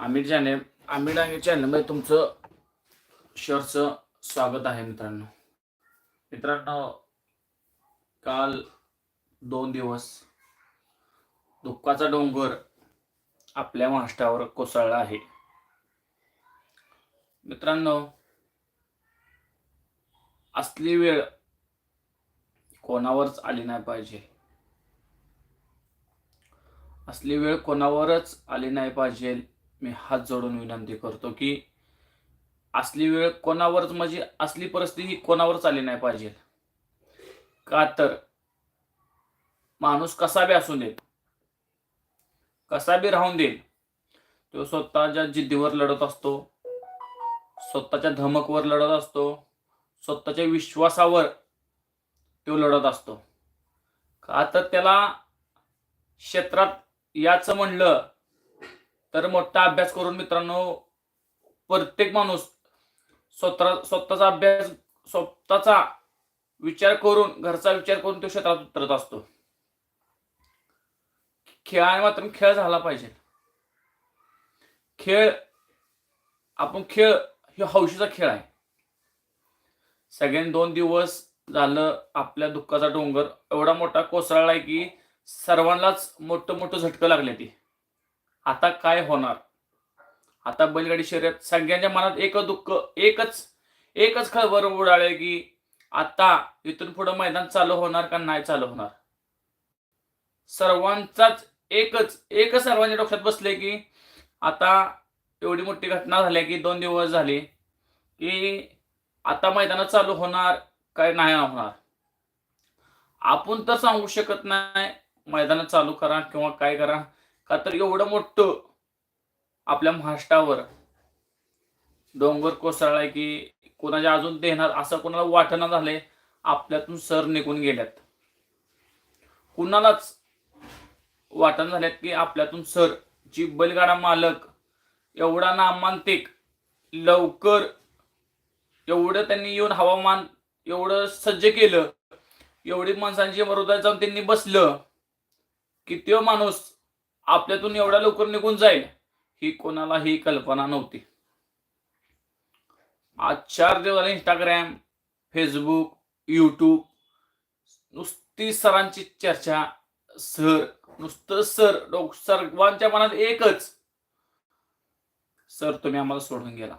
Aamir channel Aamir Dange चॅनलमध्ये तुमचं शहरचं स्वागत आहे मित्रांनो. मित्रांनो काल दोन दिवस दुःखाचा डोंगर आपल्या महाराष्ट्रावर कोसळला आहे. मित्रांनो असली वेळ कोणावरच आली नाही पाहिजे. असली वेळ कोणावरच आली नाही पाहिजे. मी हात जोडून विनंती करतो की असली वेळ कोणावरच म्हणजे असली परिस्थिती कोणावरच आली नाही पाहिजे. का तर माणूस कसा बी असू देत कसा बी राहून देईल तो स्वतःच्या जिद्दीवर लढत असतो स्वतःच्या धमकवर लढत असतो स्वतःच्या विश्वासावर तो लढत असतो. का तर त्याला क्षेत्रात याचं म्हणलं तर मोठा अभ्यास करून मित्रांनो प्रत्येक माणूस स्वतः स्वतःचा अभ्यास स्वतःचा विचार करून घरचा विचार करून तो क्षेत्रात उतरत असतो. खेळाने मात्र खेळ झाला पाहिजे. खेळ आपण खेळ हे हौशीचा खेळ आहे. सगळ्यांनी दोन दिवस झालं आपल्या दुःखाचा डोंगर एवढा मोठा कोसळलाय की सर्वांनाच मोठं मोठं झटकं लागले ती. आता काय होणार? आता बैलगाडी शर्यत सगळ्यांच्या मनात एक दुःख एकच एकच खबर उडाले की आता इथून पुढे मैदान चालू होणार का नाही चालू होणार? सर्वांचाच एकच एकच सर्वांच्या डोक्यात बसले की आता एवढी मोठी घटना झाली की दोन दिवस झाले की आता मैदानात चालू होणार काय नाही होणार? आपण तर सांगू शकत नाही मैदानात चालू करा किंवा काय करा. का तर एवढं मोठं आपल्या महाराष्ट्रावर डोंगर कोसळलाय की कोणाच्या अजून देणार असं कोणाला वाटणं झालंय आपल्यातून सर निघून गेल्यात. कुणालाच वाटण झाल्यात की आपल्यातून सर जी बैलगाडा मालक एवढा नामांतिक लवकर एवढं त्यांनी येऊन हवामान एवढं सज्ज केलं एवढी माणसांची मरुदा जाऊन त्यांनी बसलं की तो माणूस आपल्यातून एवढ्या लवकर निघून जाईल ही कोणालाही कल्पना नव्हती. आज चार दिवस इंस्टाग्राम फेसबुक युट्यूब नुसती सरांची चर्चा सर नुसतं सर डोक सर्वांच्या मनात एकच. सर तुम्ही आम्हाला सोडून गेला.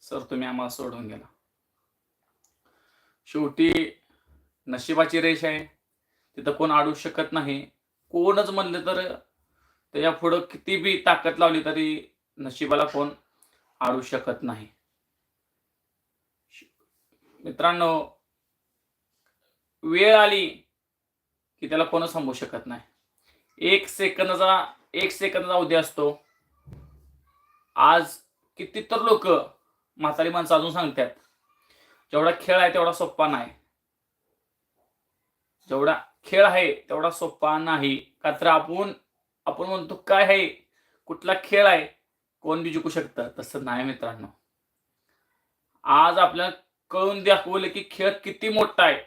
सर तुम्ही आम्हाला सोडून गेला. शेवटी नशिबाची रेष आहे. तिथं कोण अडू शकत नाही. कोणच म्हणलं तर त्याच्या पुढं किती बी ताकद लावली तरी नशिबाला कोण आडू शकत नाही. मित्रांनो वेळ आली की त्याला कोण सांगू शकत नाही. एक सेकंदाचा एक सेकंदाचा अवधी असतो. आज किती तर लोक म्हातारी माणसं अजून सांगतात जेवढा खेळ आहे तेवढा सोप्पा नाही. जेवढा खेळ आहे तेवढा सोप्पा नाही. का तर आपण आपण म्हणतो काय आहे? कुठला खेळ आहे? कोण बी जिंकू शकतं? तसं नाही मित्रांनो. आज आपल्याला कळून दाखवलं की खेळ किती मोठा आहे.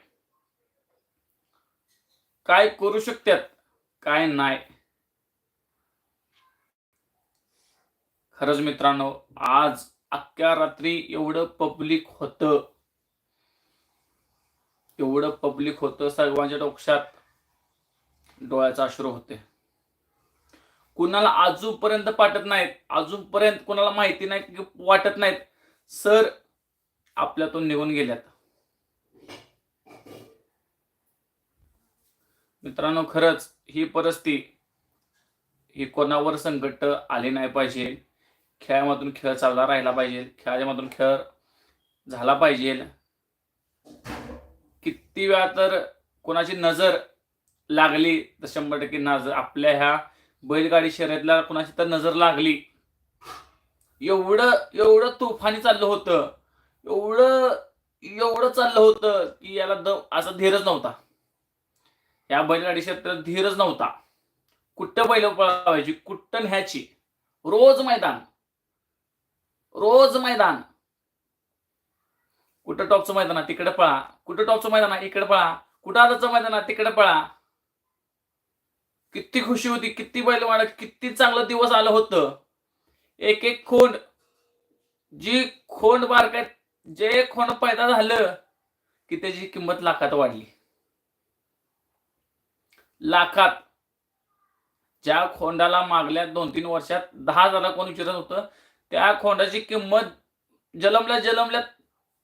काय करू शकतात काय नाही. खरंच मित्रांनो आज अख्ख्या रात्री एवढं पब्लिक होतं. एवढं पब्लिक होतं सर्वांच्या डोक्षात डोळ्याचा अश्रू होते. कुणाला अजूनपर्यंत पाठत नाहीत अजूनपर्यंत कुणाला माहिती नाही की वाटत नाहीत. सर आपल्यातून निघून गेल्यात. मित्रांनो खरंच ही परिस्थिती ही कोणावर संकट आली नाही पाहिजे. खेळामधून खेळ चालला राहिला पाहिजे. खेळामधून खेळ झाला पाहिजे. किती वेळा तर कोणाची नजर लागली तर शंभर टक्के नजर आपल्या ह्या बैलगाडी शर्यतला कोणाची तर नजर लागली. एवढं एवढं तुफानी चाललं होतं. एवढं एवढं चाललं होतं की याला द असा धीरच नव्हता. या बैलगाडी क्षेत्रात धीरच नव्हता. कुठं बैल पळवायची कुठं न्यायची रोज मैदान. रोज मैदान. कुठं टॉपचं मैदान तिकडे पळा. कुठं टॉपचं मैदान इकडे पळा. कुठं आताचं मैदान तिकडे पळा. किती खुशी होती किती बैल किती चांगलं दिवस आलं होतं. एक एक खोंड जी खोंड बारकात जे खोंड पैदा झालं की त्याची किंमत लाखात वाढली. लाखात. ज्या खोंडाला मागल्या दोन तीन वर्षात दहा हजार कोण विचारत होतं त्या खोंडाची किंमत जलमल्या जलमल्या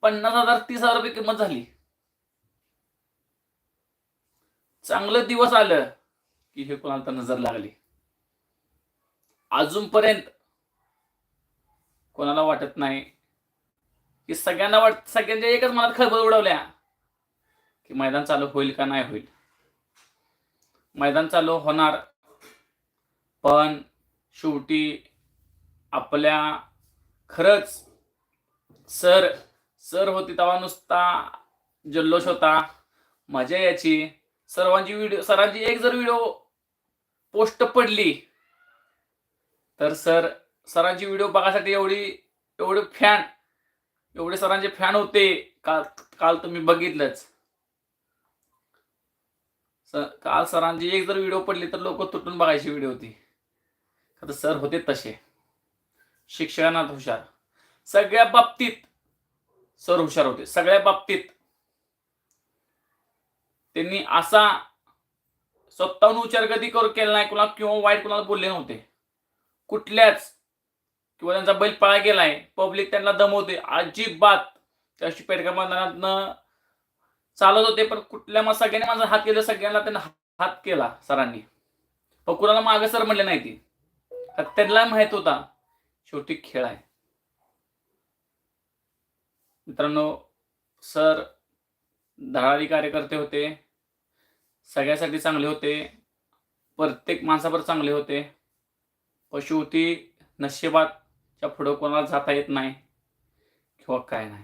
पन्नास हजार तीस हजार रुपये किंमत झाली. चांगलं दिवस आलं. की हे कोणाला तर नजर लागली? अजूनपर्यंत कोणाला वाटत नाही? की सगळ्यांना वाट सगळ्यांच्या एकच मनात खळबळ उडवल्या की मैदान चालू होईल का नाही होईल? मैदान चालू होणार पण शेवटी आपल्या खरंच सर सर होती तेव्हा नुसता जल्लोष होता मजा याची सर्वांची व्हिडिओ सरांची एक जर व्हिडिओ पोस्ट पडली तर सर सरांची व्हिडिओ बघायसाठी एवढी एवढे फॅन एवढे सरांचे फॅन होते काल काल तुम्ही बघितलंच. सर काल सरांची एक जर व्हिडिओ पडली तर लोक तुटून बघायची व्हिडिओ होती. आता सर होते तसे. शिक्षणात हुशार. सगळ्या बाबतीत सर हुशार होते. सगळ्या बाबतीत. त्यांनी असा स्वतःहून उच्चार कधी करू केला नाही कुणाला किंवा वाईट कुणाला बोलले नव्हते. कुठल्याच किंवा त्यांचा बैल पळा गेलाय पब्लिक त्यांना दमवते अजिबात त्याशी पेडका चालत होते पण कुठल्या मग सगळ्यांनी माझा हात केला सगळ्यांना त्यांना हात केला सरांनी. पण कुणाला मागं सर म्हणले नाही ती. त्यांना माहीत होता शेवटी खेळ आहे. मित्रांनो सर धडाडी कार्यकर्ते होते. सगळ्यासाठी चांगले होते. प्रत्येक माणसावर चांगले होते. पशु होती पुढं कोणाला जाता येत नाही किंवा काय नाही.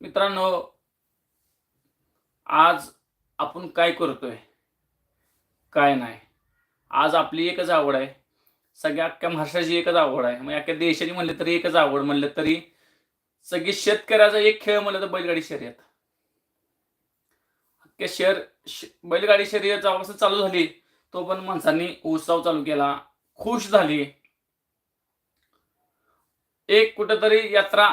मित्रांनो आज आपण काय करतोय? काय नाही. आज आपली एकच आवड आहे. सगळ्या अख्ख्या महाराष्ट्राची एकच आवड आहे. मग अख्ख्या देशाची म्हणले तरी एकच आवड. म्हणलं तरी सगळी शेतकऱ्याचा एक खेळ म्हणलं तर बैलगाडी शर्यत. की शहर बैलगाडी शर्यत जेव्हापासून चालू झाली तो पण माणसांनी उत्सव चालू केला खुश झाली. एक कुठंतरी यात्रा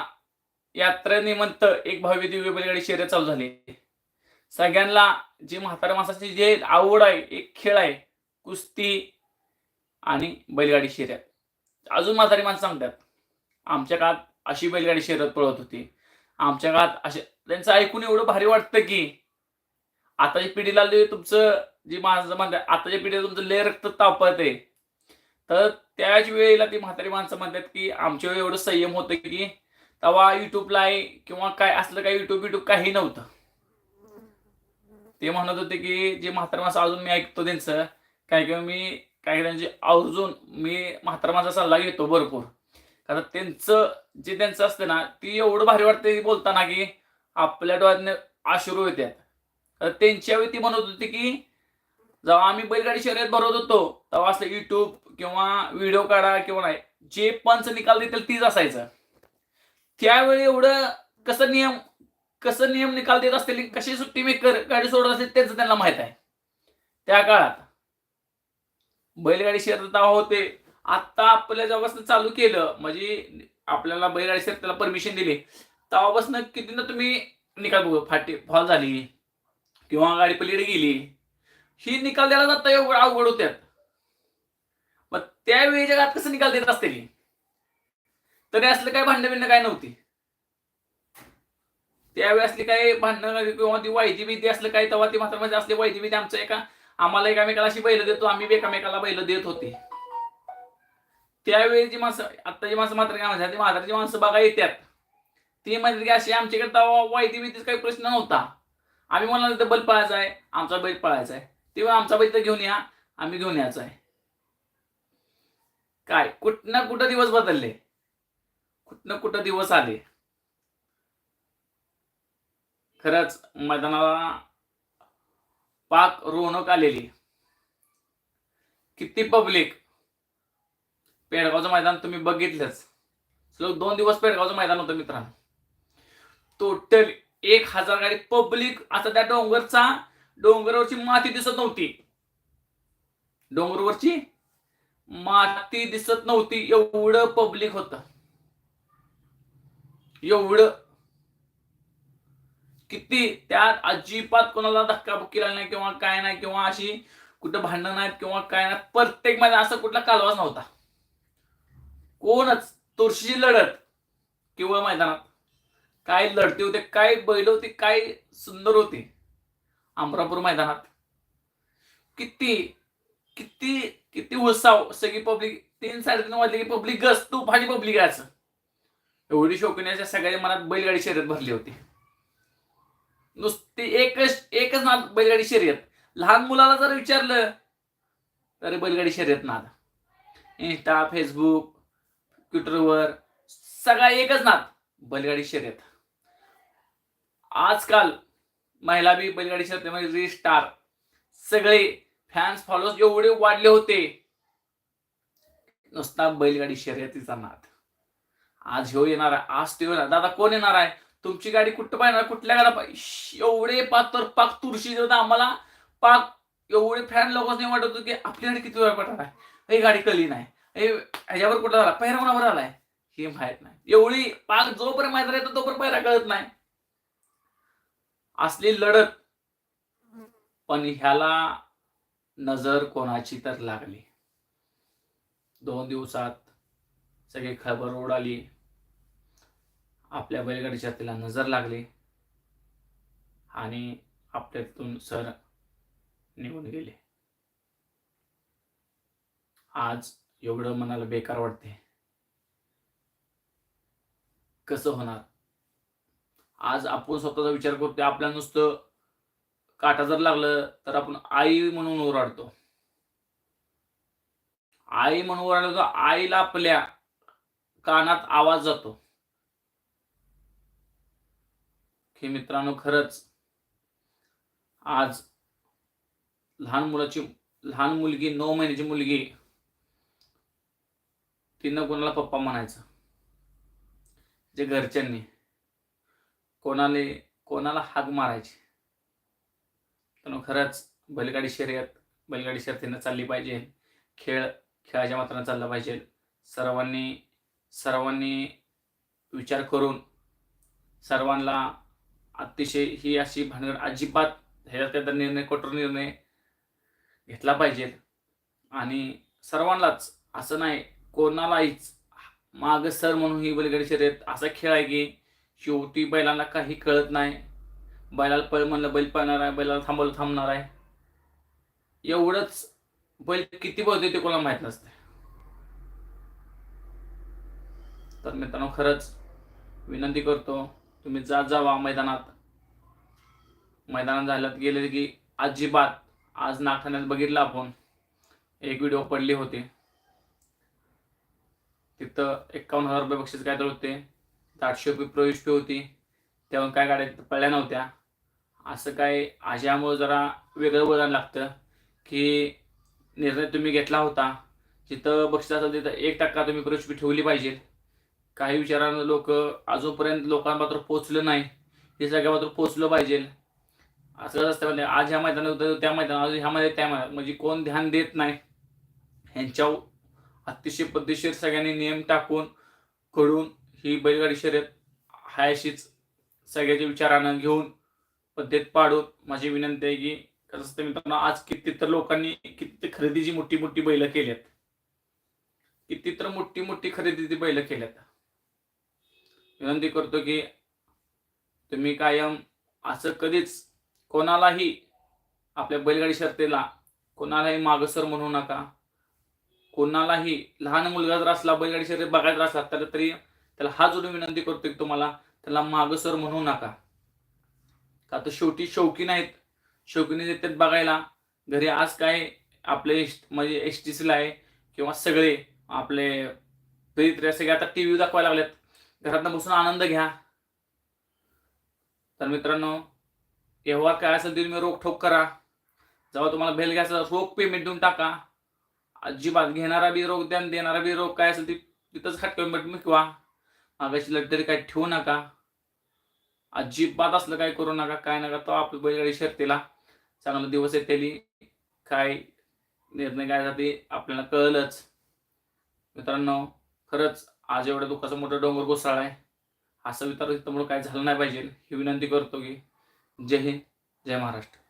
यात्रेनिमित्त एक भव्य दिव्य बैलगाडी शर्यत चालू झाली. सगळ्यांना जी म्हाताऱ्या माणसाची जे आवड आहे एक खेळ आहे कुस्ती आणि बैलगाडी शर्यत. अजून म्हातारी माणसं सांगतात आमच्या काळात अशी बैलगाडी शर्यत पळत होती. आमच्या काळात असे त्यांचं ऐकून एवढं भारी वाटतं की आताच्या पिढीला लय तुमचं जी माणसं म्हणतात आताच्या पिढीला तुमचं लय रक्त तापत आहे तर त्याच वेळेला ती म्हातारी माणसं म्हणतात की आमच्या वेळी एवढं संयम होतं की तेव्हा युट्यूबला आहे किंवा काय असलं काय युट्यूब युट्यूब काही नव्हतं. ते म्हणत होते की जे म्हातारा माणसं अजून मी ऐकतो त्यांचं काय किंवा मी काही त्यांची अजून मी म्हातारा माझा सल्ला घेतो भरपूर. कारण त्यांचं जे त्यांचं असतं ना ती एवढं भारी वाटते बोलताना की आपल्या डोळ्यातनं अश्रू येतात. तर ती म्हणत होती की जेव्हा आम्ही बैलगाडी शर्यत भरवत होतो तेव्हा असं युट्यूब किंवा व्हिडिओ काढा किंवा नाही जे पंच निकाल देतील तीच असायचं. त्यावेळी एवढं कसं नियम कसं नियम निकाल देत असतील कशी सुट्टी मेकर गाडी सोडत असतील त्याच त्यांना माहीत आहे. त्या काळात बैलगाडी शर्यत होते आता आपल्या जेव्हापासून चालू केलं म्हणजे आपल्याला बैलगाडी शर्यतीला परमिशन दिली तेव्हापासून किती ना तुम्ही निकाल बघू फाटी फॉल झाली? किंवा गाडी पलीकडे गेली ही निकाल द्यायला जाता एवढं अवघड होत्यात. मग त्यावेळी जगात कसं निकाल देत असते तरी असलं काय भांडण बिंड काय नव्हती. त्यावेळी असली काही भांडणं किंवा ती वायजी भीती असलं काही तेव्हा ती मात्र म्हणजे असली वायजी भीती आमचं एका आम्हाला एकामेकाला अशी बैल देतो आम्ही एकामेकाला बैल देत होते. त्यावेळी जी माणसं आत्ताची माणसं मात्र काय म्हणतात ती म्हातारीची माणसं बघा येतात ती म्हणजे की अशी आमच्याकडे तेव्हा वायदी भीतीच काही प्रश्न नव्हता. आम्ही म्हणाल तर बैल पळायचा आहे आमचा बैल पळायचा आहे. तेव्हा आमचा बैल तर घेऊन या आम्ही घेऊन यायचा आहे. काय? कुठ ना कुठं दिवस बदलले? कुठं कुठं दिवस आले? खरंच मैदानाला पाक रोवणूक आलेली. किती पब्लिक पेडगावचं मैदान तुम्ही बघितलंच. सलग दोन दिवस पेडगावचं मैदान होतं मित्रांनो. टोटल एक हजार गाडी पब्लिक आता त्या डोंगरचा डोंगरावरची माती दिसत नव्हती. डोंगरवरची माती दिसत नव्हती एवढं पब्लिक होत. एवढं. किती? त्यात अजिबात कोणाला धक्काबुक्की लागली नाही किंवा काय नाही किंवा अशी कुठं भांडण नाहीत किंवा काय नाही प्रत्येकमध्ये असं कुठला कालवाच नव्हता. कोणच? तुळशीची लढत किंवा मैदानात. काय लढते होते काय बैल होते काय सुंदर होते. अमरापूर मैदानात. किती किती किती उत्साह सगळी पब्लिक तीन साडेतीन वाजले की पब्लिक गस तू फाटी पब्लिक आहे असं एवढी शोकण्याच्या सगळ्या मनात बैलगाडी शर्यत भरली होती. नुसती एकच एकच नाद बैलगाडी शर्यत. लहान मुलाला जर विचारलं तर बैलगाडी शर्यत नाद. इंस्टा फेसबुक ट्विटरवर सगळा एकच नाद बैलगाडी शर्यत. आजकाल महिला बी बैलगाडी शर्यतीमध्ये स्टार सगळे फॅन्स फॉलोअर्स एवढे वाढले होते. नुसता बैलगाडी शर्यतीचा नाद आज ह्यो येणार आहे आज तो येणार दादा कोण येणार आहे? तुमची गाडी कुठं पाहणार? कुठल्या गाडा एवढे पाक तर पाक तुळशी देत आम्हाला. पाक एवढे फॅन लोक नाही वाटत होतो की आपली गाडी किती वेळ पडणार आहे. हे गाडी कली नाही. हे ह्याच्यावर कुठं झाला? पहिरा कोणावर आलाय हे माहीत नाही. एवढी पाक जोपर्यंत माहीत राहतो तोपर्यंत पहिरा कळत नाही. असली लढत. पण ह्याला नजर कोणाची तर लागली. दोन दिवसात सगळी खबर उडाली. आपल्या बैलगाडीच्या तिला नजर लागली. आणि आपल्यातून सर निघून गेले. आज एवढं मनाला बेकार वाटते कसं होणार? आज आपण स्वतःचा विचार करतो आपल्या नुसतं काटा जर लागलं तर आपण आई म्हणून ओरडतो. आई म्हणून ओरडतो आईला आपल्या कानात आवाज जातो. की मित्रांनो खरंच आज लहान मुलाची लहान मुलगी नऊ महिन्याची मुलगी तिनं कोणाला पप्पा म्हणायचं? जे घरच्यांनी. कोणाले कोणाला हाक मारायची? तर खरंच बैलगाडी शर्यत बैलगाडी शर्यतीनं चालली पाहिजे. खेळ खेळाच्या मात्रानं चालला पाहिजे. सर्वांनी सर्वांनी विचार करून सर्वांना अतिशय ही अशी भानगड अजिबात ह्याचा त्याचा निर्णय कठोर निर्णय घेतला पाहिजे. आणि सर्वांनाच असं नाही कोणालाहीच माग सर म्हणून ही बैलगाडी शर्यत असा खेळ आहे की शेवटी बैलांना काही कळत नाही. बैलाला पळ म्हणलं बैल पळणार आहे बैलाला थांबवलं थांबणार आहे. एवढंच बैल किती बोलते ते कोणाला माहीत नसते. तर मित्रांनो खरंच विनंती करतो तुम्ही जात जावा मैदानात. मैदानात झाल्यात गेले की अजिबात आज नागठाण्यात बघितलं आपण. एक व्हिडिओ पडली होती. तिथं एक्कावन्न हजार रुपये बक्षीस काय तर होते. आठशे रुपये प्रवेश होती. तेव्हा काय गाड्या पडल्या नव्हत्या. असं काय आज्यामुळं जरा वेगळं बोलायला लागतं की निर्णय तुम्ही घेतला होता. जिथं बक्षीस असेल तिथं एक टक्का तुम्ही प्रवेश ठेवली पाहिजे. काही विचारानं लोक अजूनपर्यंत लोकांपात्र पोचलं नाही. हे सगळ्यापात्र पोचलं पाहिजे. असं असतं म्हणजे आज ह्या मैदानात होतं त्या मैदानात ह्या मैदानात त्या मैदानात म्हणजे कोण ध्यान देत नाही. ह्यांच्या अतिशय पद्धतशीर सगळ्यांनी नियम टाकून कडून ही बैलगाडी शर्यत हायशीच सगळ्याच्या विचारानं घेऊन पद्धत पाडून माझी विनंती आहे की कसं असतं मित्रांनो आज किती तर लोकांनी किती खरेदीची मोठी मोठी बैल केल्यात. किती तर मोठी मोठी खरेदीची बैल केल्यात. विनंती करतो की तुम्ही कायम असं कधीच कोणालाही आपल्या बैलगाडी शर्तेला कोणालाही मागसर म्हणू नका. कोणालाही लहान मुलगा जर असला बैलगाडी शर्यत बघायचा असला तर तरी त्याला हा जोडून विनंती करतो की तुम्हाला त्याला मागसर म्हणू नका. का तर शेवटी शौकीन आहेत. शौकीने येतात बघायला. घरी आज काय आपले एस- म्हणजे एस टी सीला आहे किंवा सगळे आपले तरी सगळे आता टी व्ही दाखवायला लागलेत. घरातनं बसून आनंद घ्या. तर मित्रांनो व्यवहार काय असेल ते तुम्ही रोखोक करा. जेव्हा तुम्हाला भेल घ्यायचं रोख पेमेंट देऊन टाका. अजिबात घेणारा बी रोग द्या देणारा बी रोग काय असेल ती तिथंच खाट पेमेंट मिकवा मागाशी लढतरी काय ठेवू नका. अजिबात असलं काय करू नका काय नका. तो आपली बैलगाडी शर्तीला चांगला दिवस आहे काय निर्णय काय ते आपल्याला कळलंच. मित्रांनो खरंच आज एवढ्या दुःखाचा मोठा डोंगर कोसळला आहे असं विचार त्यामुळे काय झालं नाही पाहिजे. ही विनंती करतो की जय हिंद जय महाराष्ट्र.